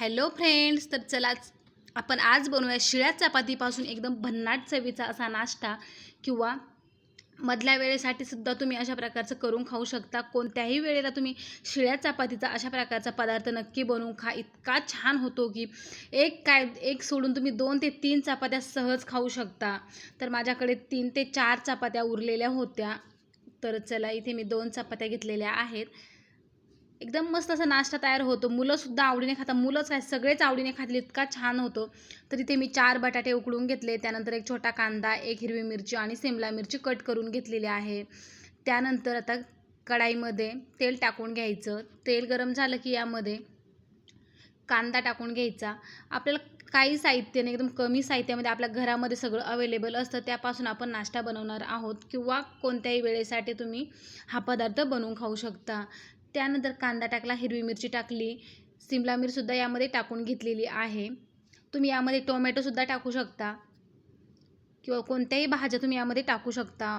Hello friends तर चला आपण आज बनवूया शिळ्या चपातीपासून एकदम भन्नाट चवीचा असा नाश्ता किंवा मधल्या वेळेसाठी सुद्धा तुम्ही अशा प्रकारचं करून खाऊ शकता. कोणत्याही वेळेला तुम्ही शिळ्या चपातीचा अशा प्रकारचा पदार्थ नक्की बनवून खा. इतका छान होतो की एक काय एक सोडून तुम्ही दोन ते तीन चपात्या सहज खाऊ शकता. तर माझ्याकडे तीन ते चार चपात्या उरलेल्या होत्या. तर चला इथे मी दोन चपात्या घेतलेल्या आहेत. एकदम मस्त असा नाश्ता तयार होतो. मुलंसुद्धा आवडीने खाता मुलंच काय सगळेच आवडीने खातले. इतका छान होतो. तर इथे मी चार बटाटे उकडून घेतले. त्यानंतर एक छोटा कांदा एक हिरवी मिरची आणि सिमला मिरची कट करून घेतलेली आहे. त्यानंतर आता कढाईमध्ये तेल टाकून घ्यायचं. तेल गरम झालं की यामध्ये कांदा टाकून घ्यायचा. आपल्याला काही साहित्य नाही एकदम कमी साहित्यामध्ये आपल्या घरामध्ये सगळं अवेलेबल असतं. त्यापासून आपण नाश्ता बनवणार आहोत किंवा कोणत्याही वेळेसाठी तुम्ही हा पदार्थ बनवून खाऊ शकता. त्यानंतर कांदा टाकला हिरवी मिरची टाकली सिमला मिरसुद्धा यामध्ये टाकून घेतलेली आहे. तुम्ही यामध्ये टोमॅटोसुद्धा टाकू शकता किंवा कोणत्याही भाज्या तुम्ही यामध्ये टाकू शकता.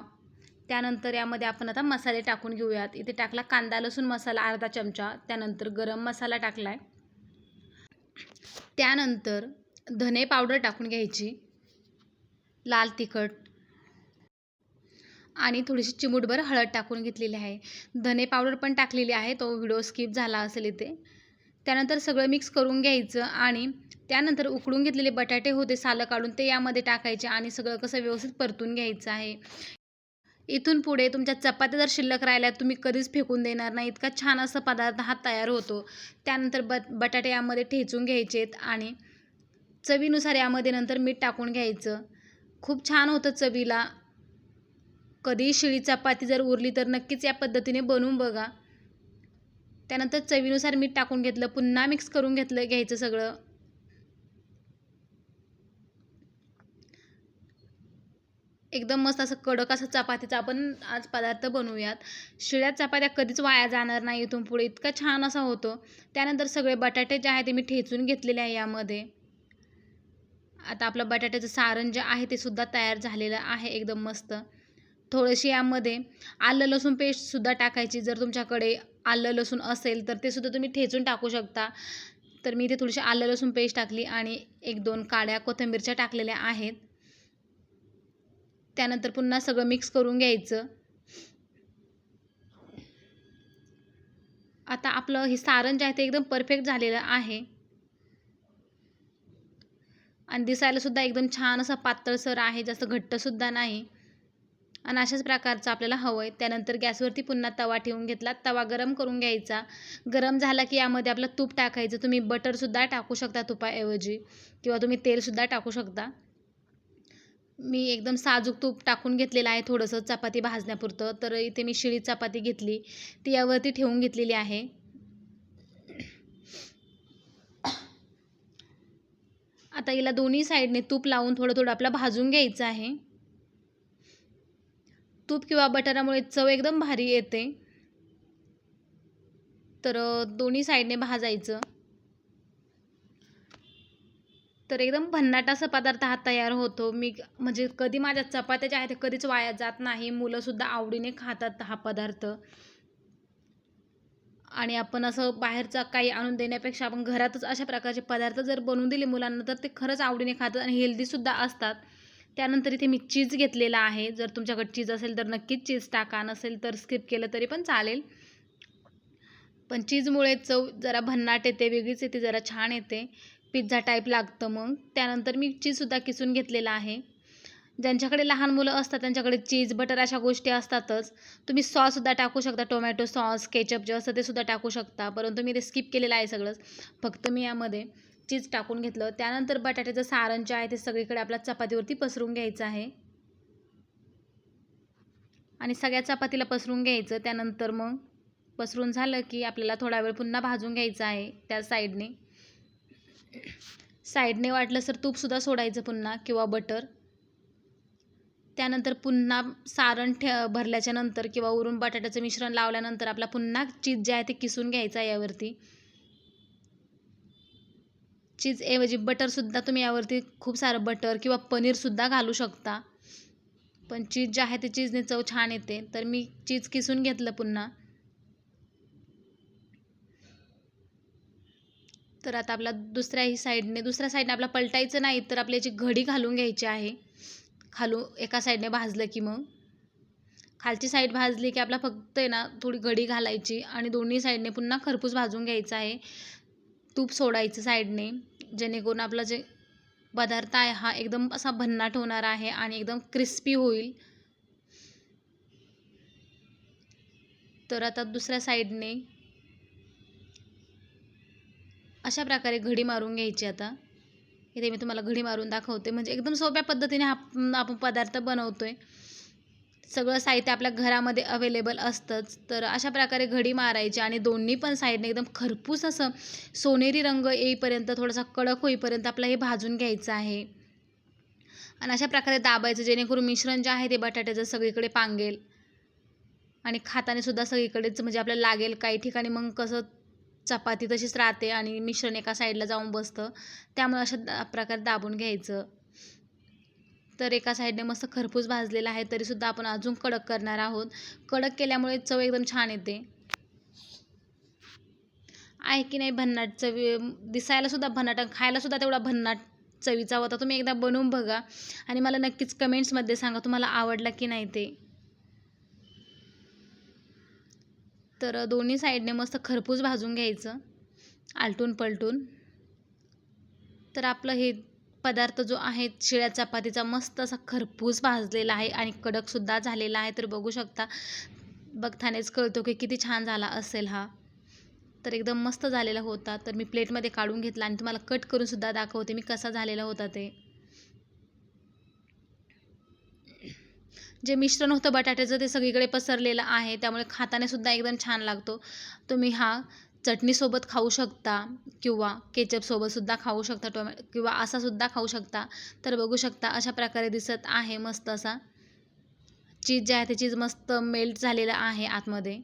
त्यानंतर यामध्ये आपण आता मसाले टाकून घेऊयात. इथे टाकला कांदा लसूण मसाला अर्धा चमचा त्यानंतर गरम मसाला टाकला आहे त्यानंतर धने पावडर टाकून घ्यायची लाल तिखट आणि थोडीशी चिमूटभर हळद टाकून घेतलेली आहे. धने पावडर पण टाकलेली आहे. तो व्हिडिओ स्किप झाला असेल इथे. त्यानंतर सगळं मिक्स करून घ्यायचं आणि त्यानंतर उकडून घेतलेले बटाटे होते सालं काढून ते यामध्ये टाकायचे आणि सगळं कसं व्यवस्थित परतून घ्यायचं आहे. इथून पुढे तुमच्या चपात्या जर शिल्लक राहिल्या तुम्ही कधीच फेकून देणार नाही. इतका छान असा पदार्थ हा तयार होतो. त्यानंतर बट बटाटे यामध्ये ठेचून घ्यायचेत आणि चवीनुसार यामध्ये नंतर मीठ टाकून घ्यायचं. खूप छान होतं चवीला. कधी शिळी चपाती जर उरली तर नक्कीच या पद्धतीने बनवून बघा. त्यानंतर चवीनुसार मीठ टाकून घेतलं पुन्हा मिक्स करून घेतलं घ्यायचं सगळं. एकदम मस्त असं कडक असं चपातीचा आपण आज पदार्थ बनवूयात. शिळ्या चपात्या कधीच वाया जाणार नाही इथून पुढे. इतका छान असा होतो. त्यानंतर सगळे बटाटे जे आहे ते मी ठेचून घेतलेले आहे यामध्ये. आता आपलं बटाट्याचं सारण जे आहे ते सुद्धा तयार झालेलं आहे एकदम मस्त. थोडेसे यामध्ये आलं लसूण पेस्टसुद्धा टाकायची. जर तुमच्याकडे आलं लसूण असेल तर ते सुद्धा तुम्ही ठेचून टाकू शकता. तर मी इथे थोडीशी आलं लसूण पेस्ट टाकली आणि एक दोन काड्या कोथिंबीरच्या टाकलेल्या आहेत. त्यानंतर पुन्हा सगळं मिक्स करून घ्यायचं. आता आपलं हे सारण जे आहे ते एकदम परफेक्ट झालेलं आहे. आणि दिसायला सुद्धा एकदम छान असं पातळसर आहे जास्त घट्टसुद्धा नाही. आणि अशाच प्रकारचं आपल्याला हवं आहे. त्यानंतर गॅसवरती पुन्हा तवा ठेवून घेतला. तवा गरम करून घ्यायचा. गरम झाला की यामध्ये आपलं तूप टाकायचं. तुम्ही बटरसुद्धा टाकू शकता तुपाऐवजी. किंवा तुम्ही तेलसुद्धा टाकू शकता. मी एकदम साजूक तूप टाकून घेतलेलं आहे थोडंसं. चपाती भाजण्यापुरतं. तर इथे मी शिळी चपाती घेतली. ती यावरती ठेवून घेतलेली आहे. आता हिला दोन्ही साईडने तूप लावून थोडं थोडं आपलं भाजून घ्यायचं आहे. तूप किंवा बटरामुळे चव एकदम भारी येते. तर दोन्ही साईडने भाजायचं. तर एकदम भन्नाट असा पदार्थ हा तयार होतो. मी म्हणजे कधी माझ्या चपात्या ज्या आहेत कधीच वाया जात नाही. मुलंसुद्धा आवडीने खातात हा पदार्थ. आणि आपण असं बाहेरचा काही आणून देण्यापेक्षा आपण घरातच अशा प्रकारचे पदार्थ जर बनवून दिले मुलांना तर ते खरंच आवडीने खातात आणि हेल्दीसुद्धा असतात. त्यानंतर इथे मी चीज घेतलेला आहे. जर तुमच्याकडे चीज असेल तर नक्कीच चीज टाका. नसेल तर स्किप केलं तरी पण चालेल. पण चीजमुळे चव जरा भन्नाट येते वेगळीच येते जरा छान येते. पिझ्झा टाईप लागतं मग. त्यानंतर मी चीजसुद्धा किसून घेतलेला आहे. ज्यांच्याकडे लहान मुलं असतात त्यांच्याकडे चीज बटर अशा गोष्टी असतातच तुम्ही सॉससुद्धा टाकू शकता. टोमॅटो सॉस केचप जे असतं ते सुद्धा टाकू शकता. परंतु मी ते स्किप केलेलं आहे सगळंच. फक्त मी यामध्ये चीज टाकून घेतलं. त्यानंतर बटाट्याचं सारण जे आहे ते सगळीकडे आपल्या चपातीवरती पसरून घ्यायचं आहे. आणि सगळ्या चपातीला पसरून घ्यायचं. त्यानंतर मग पसरून झालं की आपल्याला थोडा वेळ पुन्हा भाजून घ्यायचं आहे त्या साईडने. साईडने वाटलं तर तूपसुद्धा सोडायचं पुन्हा किंवा बटर. त्यानंतर पुन्हा सारण ठे भरल्याच्या नंतर किंवा वरून बटाट्याचं मिश्रण लावल्यानंतर आपला पुन्हा चीज जे आहे ते किसून घ्यायचं आहे यावरती. चीजऐवजी बटरसुद्धा तुम्ही यावरती खूप सारं बटर किंवा पनीरसुद्धा घालू शकता. पण चीज जे आहे ते चीजने चव छान येते. तर मी चीज किसून घेतलं पुन्हा. तर आता आपला दुसऱ्याही साईडने दुसऱ्या साईडने आपला पलटायचं नाही तर आपली याची घडी घालून घ्यायची आहे. खालू एका साईडने भाजलं की मग. खालची साईड भाजली की आपला फक्त आहे ना थोडी घडी घालायची आणि दोन्ही साईडने पुन्हा खरपूस भाजून घ्यायचं आहे. तूप सोडायचं साईडने. जेणेकरून आपला जे पदार्थ आहे हा एकदम असा भन्नाट होणार आहे आणि एकदम क्रिस्पी होईल. तर आता दुसऱ्या साईडने अशा प्रकारे घडी मारून घ्यायची आता. इथे मी तुम्हाला घडी मारून दाखवते. म्हणजे एकदम सोप्या पद्धतीने हा आपण पदार्थ बनवतो आहे सगळं साहित्य आपल्या घरामध्ये अवेलेबल असतंच. तर अशा प्रकारे घडी मारायची आणि दोन्ही पण साईडने एकदम खरपूस असं सोनेरी रंग येईपर्यंत थोडासा कडक होईपर्यंत आपलं हे भाजून घ्यायचं आहे. आणि अशा प्रकारे दाबायचं जेणेकरून मिश्रण जे आहे ते बटाट्याचं सगळीकडे पांगेल. आणि खाताने सुद्धा सगळीकडेच म्हणजे आपल्याला लागेल काही ठिकाणी. मग कसं चपाती तशीच राहते आणि मिश्रण एका साईडला जाऊन बसतं. त्यामुळे अशा प्रकारे दाबून घ्यायचं. तर एका साईडने मस्त खरपूस भाजलेला आहे तरीसुद्धा आपण अजून कडक करणार आहोत. कडक केल्यामुळे चव एकदम छान येते. आहे की नाही भन्नाट चवी? दिसायलासुद्धा भन्नाट खायलासुद्धा तेवढा भन्नाट चवीचा होता. तुम्ही एकदा बनवून बघा आणि मला नक्कीच कमेंट्समध्ये सांगा तुम्हाला आवडला की नाही ते. तर दोन्ही साईडने मस्त खरपूस भाजून घ्यायचं आलटून पलटून तर आपलं हे पदार्थ जो आहे शिळ्या चपातीचा मस्त असा खरपूस भाजलेला आहे आणि कडकसुद्धा झालेला आहे. तर बघू शकता बघतानेच कळतो की किती छान झाला असेल हा. तर एकदम मस्त झालेला होता. तर मी प्लेटमध्ये काढून घेतला आणि तुम्हाला कट करूनसुद्धा दाखवते मी कसा झालेला होता ते. जे मिश्रण होतं बटाट्याचं ते सगळीकडे पसरलेलं आहे. त्यामुळे खाताने सुद्धा एकदम छान लागतो. तुम्ही हा चटणीसोबत खाऊ शकता किंवा केचपसोबतसुद्धा खाऊ शकता टोमॅ किंवा असासुद्धा खाऊ शकता. तर बघू शकता अशा प्रकारे दिसत आहे मस्त असा. चीज जे आहे ते चीज मस्त मेल्ट झालेलं आहे आतमध्ये.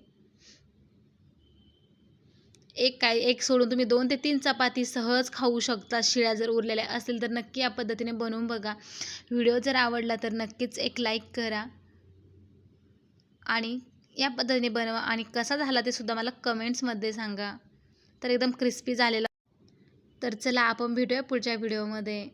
एक काय एक सोडून तुम्ही दोन ते तीन चपाती सहज खाऊ शकता. शिळ्या जर उरलेल्या असतील तर नक्की या पद्धतीने बनवून बघा. व्हिडिओ जर आवडला तर नक्कीच एक लाईक करा. आणि या पद्धतीने बनवा. आणि कसा झाला ते सुद्धा मला कमेंट्समध्ये सांगा. तर एकदम क्रिस्पी झालेला. तर चला आपण भेटूया पुढच्या व्हिडिओमध्ये